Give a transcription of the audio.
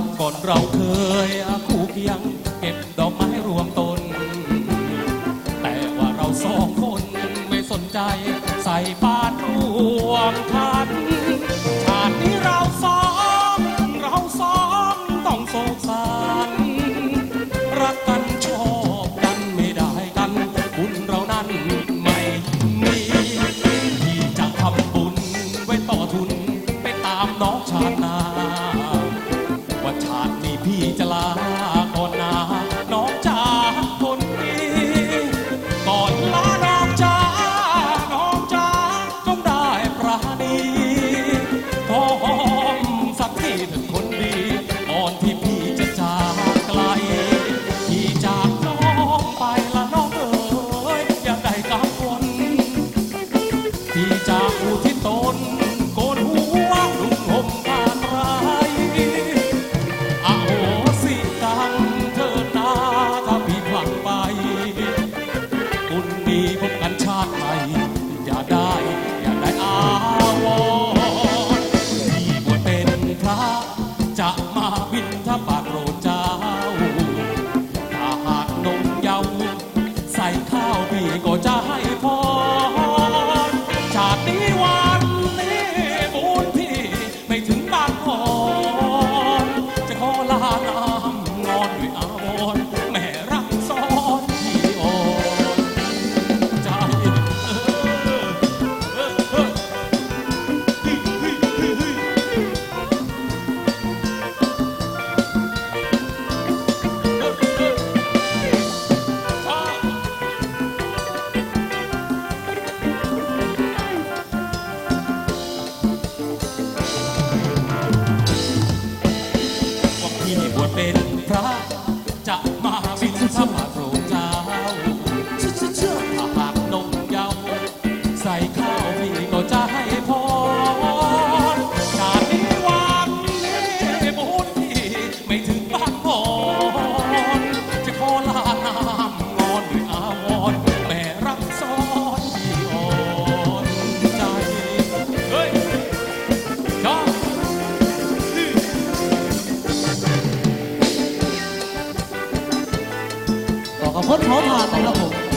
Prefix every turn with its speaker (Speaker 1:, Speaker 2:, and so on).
Speaker 1: ติก่อนเราเคยคู่เคียงเก็บดอกไม้รวมตน แต่ว่าเราสองคนไม่สนใจใส่บาตรวมทันชาตินี้เราสองเราสองต้องโศกสารรักกันชอบกันไม่ได้กันบุญเรานั้นไม่มีที่จะทำบุญไว้ต่อทุนไปตามน้องชาตินา ชาตินี้พี่จะลา ดีพบกันชาติใหม่อย่าได้อย่าได้อาวรที่บวชเป็นพระ จะมาวินทบาทโรเจ้าถ้าหากนมเยาใส่ข้าวพี่ก็จะให้พรชาตินี้วันนี้บุญพี่ไม่ถึงบ้านพรจะขอลาน้ำนอนด้วยเอา i'm proud to
Speaker 2: 我พราะท้